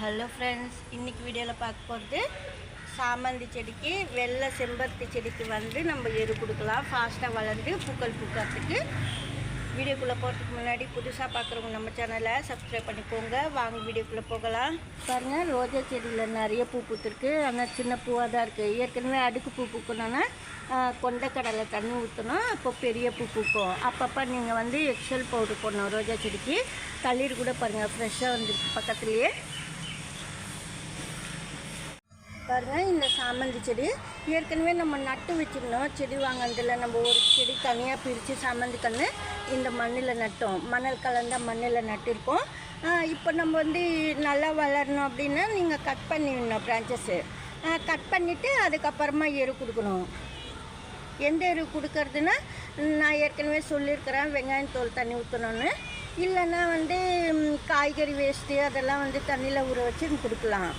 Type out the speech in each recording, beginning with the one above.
Hello friends இன்றைக்கி வீடியோவில் பார்க்க போகிறது சாமந்தி செடிக்கு வெள்ளை செம்பருத்தி செடிக்கு வந்து நம்ம எரு கொடுக்கலாம். ஃபாஸ்ட்டாக வளர்ந்து பூக்கள் பூக்கிறதுக்கு. வீடியோக்குள்ளே போகிறதுக்கு முன்னாடி புதுசாக பார்க்குறவங்க நம்ம சேனலை சப்ஸ்கிரைப் பண்ணிக்கோங்க. வாங்க வீடியோக்குள்ளே போகலாம். பாருங்கள் ரோஜா செடியில் நிறைய பூ பூத்துருக்கு. ஆனால் சின்ன பூவாக தான் இருக்குது ஏற்கனவே அடுக்கு பூ பூக்கணுன்னா கொண்டக்கடலை தண்ணி ஊற்றணும் அப்போ பெரிய பூ பூக்கும். அப்பப்போ நீங்கள் வந்து எக்ஸல் பவுடர் போடணும் ரோஜா செடிக்கு. தளிர் கூட பாருங்கள் ஃப்ரெஷ்ஷாக வந்துருக்கு பக்கத்துலேயே. பாருங்கள் இந்த சாமந்தி செடி. ஏற்கனவே நம்ம நட்டு வச்சிருந்தோம். செடி வாங்கினதில் நம்ம ஒரு செடி தனியாக பிரித்து சாமந்தி கன்று இந்த மண்ணில் நட்டோம். மணல் கலந்த மண்ணில் நட்டிருக்கோம். இப்போ நம்ம வந்து நல்லா வளரணும் அப்படின்னா நீங்கள் கட் பண்ணிடணும் பிரான்ச்சஸ்ஸு கட் பண்ணிவிட்டு அதுக்கப்புறமா எரு கொடுக்கணும். எந்த எரு கொடுக்கறதுன்னா நான் ஏற்கனவே சொல்லியிருக்கிறேன் வெங்காயம் தோல் தண்ணி ஊற்றணும்னு இல்லைன்னா வந்து காய்கறி வேஸ்ட்டு அதெல்லாம் வந்து தண்ணியில் ஊற வச்சு கொடுக்கலாம்.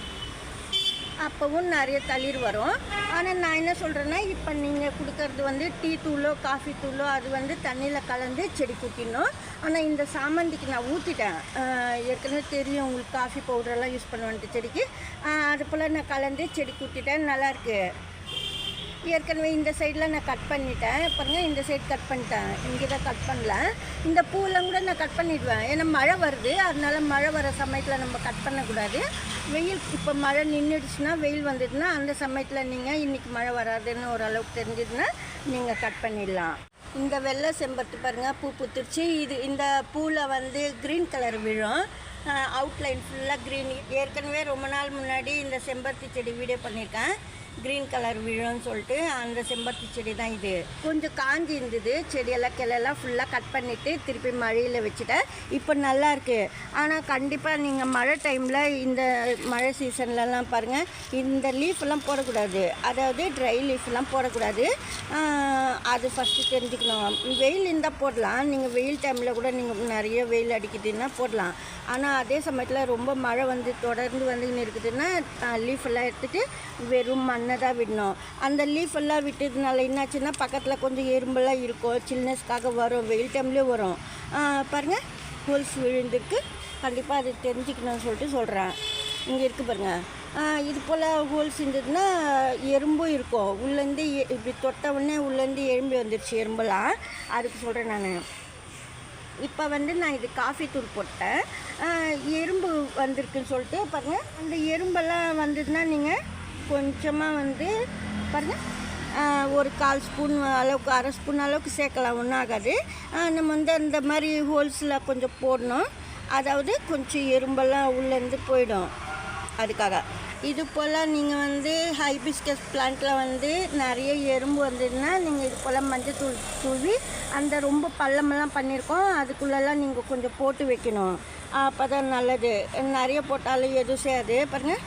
அப்போவும் நிறைய தளிர் வரும். ஆனால் நான் என்ன சொல்கிறேன்னா இப்போ நீங்கள் கொடுக்கறது வந்து டீ தூளோ காஃபி தூளோ அது வந்து தண்ணியில் கலந்து செடி குத்திடணும் ஆனால் இந்த சாமந்திக்கு நான் ஊற்றிட்டேன் ஏற்கனவே தெரியும் உங்களுக்கு காஃபி பவுடரெல்லாம் யூஸ் பண்ணுவேன்ட்டு செடிக்கு. அது போல் நான் கலந்து செடி குத்திட்டேன் நல்லாயிருக்கு ஏற்கனவே இந்த சைடில் நான் கட் பண்ணிட்டேன். பாருங்க இந்த சைடு கட் பண்ணிட்டேன். இங்கே தான் கட் பண்ணல. இந்த பூவெல்லாம் கூட நான் கட் பண்ணிடுவேன். ஏன்னா மழை வருது. அதனால மழை வர சமயத்தில் நம்ம கட் பண்ணக்கூடாது. வெயில் இப்போ மழை நின்றுடுச்சுன்னா வெயில் வந்ததுன்னா அந்த சமயத்தில் நீங்கள் இன்றைக்கி மழை வராதுன்னு ஓரளவுக்கு தெரிஞ்சதுன்னா நீங்கள் கட் பண்ணிடலாம். இந்த வெள்ளை செம்பருத்தி பாருங்கள் பூ பூத்துருச்சு இது இந்த பூவில் வந்து க்ரீன் கலர் விழும். அவுட்லைன் ஃபுல்லாக க்ரீன் ஏற்கனவே ரொம்ப நாள் முன்னாடி இந்த செம்பருத்தி செடி வீடியோ பண்ணியிருக்கேன் க்ரீன் கலர் விழும்னு சொல்லிட்டு அந்த செம்பருத்தி செடி தான் இது. கொஞ்சம் காஞ்சி இருந்தது. செடியெல்லாம் கிளையெல்லாம் ஃபுல்லாக கட் பண்ணிவிட்டு திருப்பி மழையில் வச்சுட்டேன். இப்போ நல்லா இருக்குது ஆனால் கண்டிப்பாக நீங்கள் மழை டைமில் இந்த மழை சீசன்லலாம் பாருங்கள் இந்த லீஃப்லாம் போடக்கூடாது. அதாவது ட்ரை லீஃப்லாம் போடக்கூடாது. அது ஃபஸ்ட்டு தெரிஞ்சுக்கணும். வெயில் இருந்தால் போடலாம். நீங்கள் வெயில் டைமில் கூட நீங்கள் நிறைய வெயில் அடிக்குதுன்னா போடலாம். ஆனால் அதே சமயத்தில் ரொம்ப மழை வந்து தொடர்ந்து வந்துக்கின்னு இருக்குதுன்னா லீஃப் எல்லாம் எடுத்துகிட்டு வெறும் மண் அன்னதாக விடணும். அந்த லீஃப் எல்லாம் விட்டதுனால என்னாச்சுன்னா பக்கத்தில் கொஞ்சம் எறும்பெல்லாம் இருக்கும். சில்னஸ்க்காக வரும். வெயில் டைம்லேயும் வரும். பாருங்கள் ஹோல்ஸ் விழுந்திருக்கு. கண்டிப்பாக அது தெரிஞ்சுக்கணும்னு சொல்லிட்டு சொல்கிறேன் இங்கே இருக்குது பாருங்கள் இது போல் ஹோல்ஸ் இருந்ததுன்னா எறும்பும் இருக்கும். உள்ளேருந்து இப்படி தொட்ட உடனே உள்ளேருந்து எறும்பு வந்துருச்சு எறும்பெல்லாம். அதுக்கு சொல்கிறேன் நான். இப்போ வந்து நான் இது காஃபி தூள் போட்டேன். எறும்பு வந்திருக்குன்னு சொல்லிட்டு பாருங்கள் அந்த எறும்பெல்லாம் வந்ததுன்னா நீங்கள் கொஞ்சமாக வந்து பாருங்கள் ஒரு கால் ஸ்பூன் அளவுக்கு அரை ஸ்பூன் அளவுக்கு சேர்க்கலாம் ஒன்றும் ஆகாது நம்ம வந்து அந்த மாதிரி ஹோல்ஸில் கொஞ்சம் போடணும். அதாவது கொஞ்சம் எறும்பெல்லாம் உள்ளேருந்து போயிடும். அதுக்காக. இது போல் நீங்கள் வந்து ஹைபிஸ்கஸ் பிளான்ட்டில் வந்து நிறைய எறும்பு வந்ததுன்னா நீங்கள் இது போல் மஞ்சள் தூள் தூவி அந்த ரொம்ப பள்ளமெல்லாம் பண்ணியிருக்கோம். அதுக்குள்ளெல்லாம் நீங்கள் கொஞ்சம் போட்டு வைக்கணும். அப்போ தான் நல்லது. நிறைய போட்டாலும் எதுவும் செய்யாது. பாருங்கள்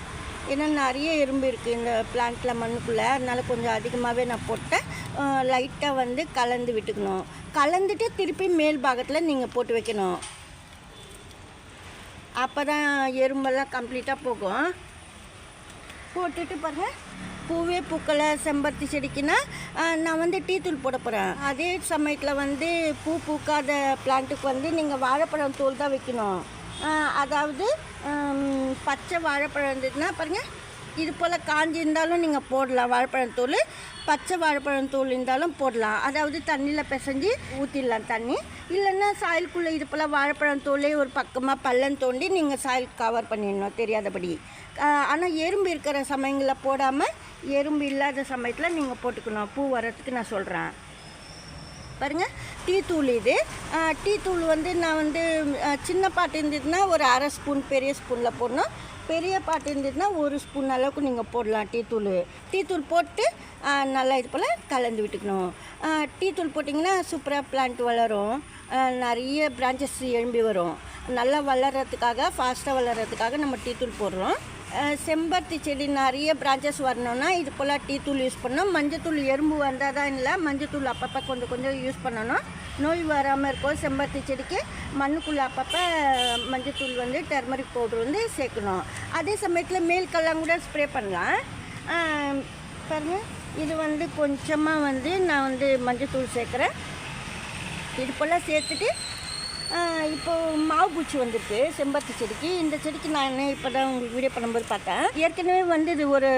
ஏன்னா நிறைய எறும்பு இருக்குது இந்த பிளான்ட்டில் மண்ணுக்குள்ளே. அதனால கொஞ்சம் அதிகமாகவே நான் போட்டேன். லைட்டாக வந்து கலந்து விட்டுக்கணும். கலந்துட்டு திருப்பி மேல் பாகத்தில் நீங்கள் போட்டு வைக்கணும். அப்போ தான் எறும்பெல்லாம் கம்ப்ளீட்டாக போகும். போட்டுட்டு பாருங்க. பூவே பூக்களை செம்பருத்தி செடிக்குன்னா நான் வந்து டீ தூள் போட போகிறேன் அதே சமயத்தில் வந்து பூ பூக்காத பிளான்ட்டுக்கு வந்து நீங்கள் வாழைப்பழம் தூள் தான் வைக்கணும். அதாவது பச்சை வாழைப்பழம் இருந்ததுன்னா பாருங்கள் இது போல் காஞ்சி இருந்தாலும் நீங்கள் போடலாம் வாழைப்பழம் தூள். பச்சை வாழைப்பழம் தூள் இருந்தாலும் போடலாம். அதாவது தண்ணியில் பிசைஞ்சு ஊற்றிடலாம் தண்ணி. இல்லைன்னா சாயலுக்குள்ளே இது போல் வாழைப்பழம் தூளே ஒரு பக்கமாக பள்ளம் தோண்டி நீங்கள் சாயல் கவர் பண்ணிடணும் தெரியாதபடி. ஆனால் எறும்பு இருக்கிற சமயங்களில் போடாமல் எறும்பு இல்லாத சமயத்தில் நீங்கள் போட்டுக்கணும். பூ வரத்துக்கு நான் சொல்கிறேன் பாருங்கள் டீ தூள் இது. டீ தூள் வந்து நான் வந்து சின்ன பாட்டு இருந்ததுன்னா ஒரு அரை ஸ்பூன் பெரிய ஸ்பூனில் போடணும். பெரிய பாட்டு இருந்ததுன்னா ஒரு ஸ்பூன் அளவுக்கு நீங்கள் போடலாம் டீ தூள். டீ தூள் போட்டு நல்லா இது போல் கலந்து விட்டுக்கணும். டீ தூள் போட்டிங்கன்னா சூப்பராக பிளான்ட் வளரும். நிறைய பிரான்ச்சஸ் எழும்பி வரும். நல்லா வளர்கிறதுக்காக ஃபாஸ்ட்டாக வளர்கிறதுக்காக நம்ம டீ தூள் போடுறோம். செம்பருத்தி செடி நிறைய பிரான்ச்சஸ் வரணும்னா இது போல் டீ தூள் யூஸ் பண்ணணும். மஞ்சத்தூள் எறும்பு வந்தால் தான் இல்லை மஞ்சத்தூள் அப்பப்போ கொஞ்சம் கொஞ்சம் யூஸ் பண்ணணும். நோய் வராமல் இருக்கும் செம்பருத்தி செடிக்கு மண்ணுக்குள்ளே அப்பப்போ மஞ்சத்தூள் வந்து டர்மரிக் பவுடர் வந்து சேர்க்கணும். அதே சமயத்தில் மேல்கெல்லாம் கூட ஸ்ப்ரே பண்ணலாம். பாருங்கள் இது வந்து கொஞ்சமாக வந்து நான் வந்து மஞ்சத்தூள் சேர்க்குறேன். இது போல் சேர்த்துட்டு இப்போது மாவு பூச்சி வந்திருக்கு செம்பருத்தி செடிக்கு. இந்த செடிக்கு நான் இப்போ தான் உங்களுக்கு வீடியோ பண்ணும்போது பார்த்தேன். ஏற்கனவே வந்து இது ஒரு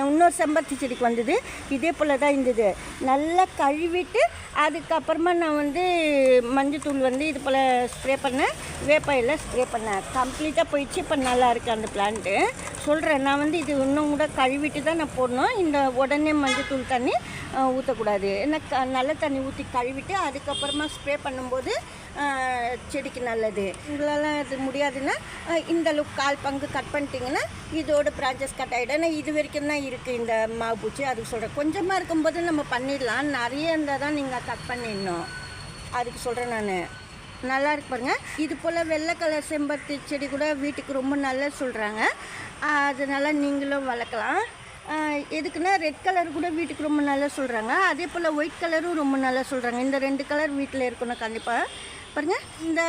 இன்னொரு செம்பருத்தி செடிக்கு வந்தது. இதே போல் தான் இருந்தது. நல்லா கழுவிட்டு அதுக்கப்புறமா நான் வந்து மஞ்சத்தூள் வந்து இது போல் ஸ்ப்ரே பண்ணேன். வேப்பாயில் ஸ்ப்ரே பண்ணேன். கம்ப்ளீட்டாக போயிடுச்சு. இப்போ நல்லா இருக்குது அந்த பிளான்ட்டு சொல்கிறேன் நான் வந்து இது இன்னும் கூட கழுவிட்டு தான் நான் போடணும். இந்த உடனே மஞ்சத்தூள் தண்ணி ஊற்றக்கூடாது ஏன்னா க நல்ல தண்ணி ஊற்றி கழுவிட்டு அதுக்கப்புறமா ஸ்ப்ரே பண்ணும்போது செடிக்கு நல்லது. உங்களால் அது முடியாதுன்னா இந்த அளவுக்கு கால் பங்கு கட் பண்ணிட்டீங்கன்னா இதோட பிரான்ச்சஸ் கட் ஆகிடும் ஏன்னா இது வரைக்கும் தான் இருக்குது இந்த மாவு பூச்சி. அதுக்கு சொல்கிறேன் கொஞ்சமாக இருக்கும்போது நம்ம பண்ணிடலாம். நிறைய இருந்தால் தான் நீங்கள் கட் பண்ணிடணும். அதுக்கு சொல்கிறேன் நான். நல்லா இருக்கு பாருங்க. இது போல் வெள்ளை கலர் செம்பருத்தி செடி கூட வீட்டுக்கு ரொம்ப நல்லது சொல்கிறாங்க அதனால் நீங்களும் வளர்க்கலாம். எதுக்குன்னா ரெட் கலர் கூட வீட்டுக்கு ரொம்ப நல்லா சொல்கிறாங்க அதே போல் ஒயிட் கலரும் ரொம்ப நல்லா சொல்கிறாங்க இந்த ரெண்டு கலர் வீட்டில் இருக்கணும் கண்டிப்பாக பாருங்கள் இந்த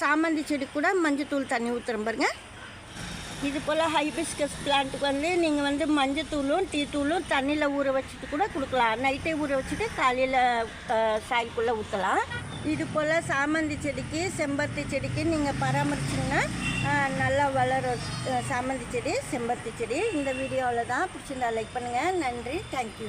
சாமந்தி செடி கூட மஞ்சத்தூள் தண்ணி ஊற்றுறோம் பாருங்கள் இது போல் ஹைபிஸ்கஸ் பிளான்ட்டுக்கு வந்து நீங்கள் வந்து மஞ்சத்தூளும் டீத்தூளும் தண்ணியில் ஊற வச்சுட்டு கூட கொடுக்கலாம். நைட்டே ஊற வச்சுட்டு காலையில் சாய்க்குள்ளே ஊற்றலாம் இது போல் சாமந்தி செடிக்கு செம்பருத்தி செடிக்கு நீங்கள் பராமரிச்சிங்கன்னா நல்லா வளரும் சாமந்தி செடி செம்பருத்தி செடி. இந்த வீடியோவில் தான் பிடிச்சிருந்தா லைக் பண்ணுங்கள் நன்றி. தேங்க்யூ